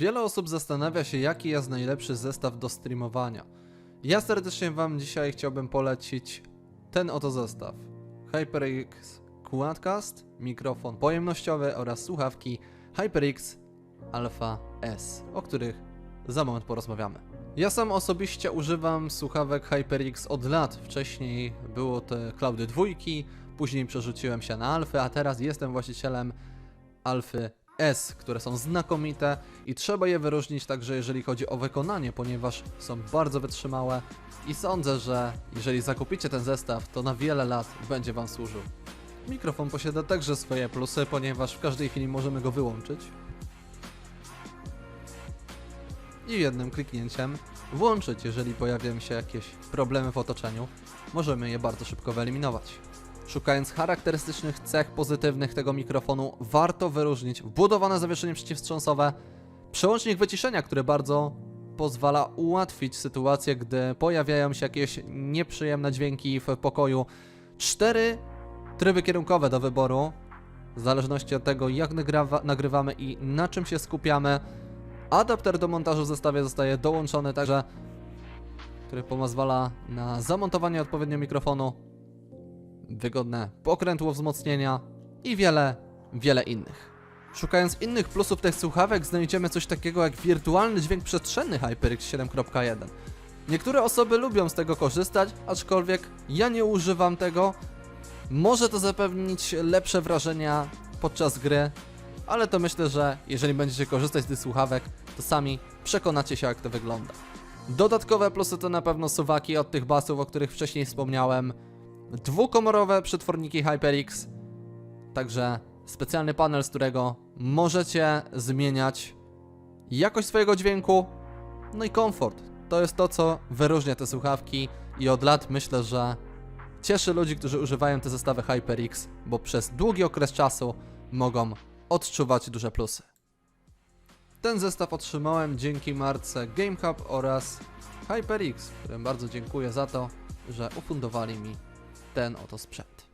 Wiele osób zastanawia się, jaki jest najlepszy zestaw do streamowania. Ja serdecznie Wam dzisiaj chciałbym polecić ten oto zestaw. HyperX Quadcast, mikrofon pojemnościowy oraz słuchawki HyperX Alpha S, o których za moment porozmawiamy. Ja sam osobiście używam słuchawek HyperX od lat. Wcześniej było te Cloudy dwójki, później przerzuciłem się na Alfy, a teraz jestem właścicielem Alfy S, które są znakomite i trzeba je wyróżnić także jeżeli chodzi o wykonanie, ponieważ są bardzo wytrzymałe i sądzę, że jeżeli zakupicie ten zestaw, to na wiele lat będzie Wam służył. Mikrofon posiada także swoje plusy, ponieważ w każdej chwili możemy go wyłączyć i jednym kliknięciem włączyć, jeżeli pojawią się jakieś problemy w otoczeniu. Możemy je bardzo szybko wyeliminować. Szukając charakterystycznych cech pozytywnych tego mikrofonu, warto wyróżnić wbudowane zawieszenie przeciwwstrząsowe, przełącznik wyciszenia, który bardzo pozwala ułatwić sytuację, gdy pojawiają się jakieś nieprzyjemne dźwięki w pokoju. Cztery tryby kierunkowe do wyboru, w zależności od tego, jak nagrywa, nagrywamy i na czym się skupiamy. Adapter do montażu w zestawie zostaje dołączony także, który pozwala na zamontowanie odpowiednio mikrofonu, wygodne pokrętło wzmocnienia i wiele, wiele innych. Szukając innych plusów tych słuchawek znajdziemy coś takiego jak wirtualny dźwięk przestrzenny HyperX 7.1. Niektóre osoby lubią z tego korzystać, aczkolwiek ja nie używam tego. Może to zapewnić lepsze wrażenia podczas gry, ale to myślę, że jeżeli będziecie korzystać z tych słuchawek, to sami przekonacie się jak to wygląda. Dodatkowe plusy to na pewno suwaki od tych basów, o których wcześniej wspomniałem, dwukomorowe przetworniki HyperX, także specjalny panel, z którego możecie zmieniać jakość swojego dźwięku, no i komfort. To jest to, co wyróżnia te słuchawki i od lat myślę, że cieszy ludzi, którzy używają te zestawy HyperX, bo przez długi okres czasu mogą odczuwać duże plusy. Ten zestaw otrzymałem dzięki marce GameHub oraz HyperX, którym bardzo dziękuję za to, że ufundowali mi ten oto sprzęt.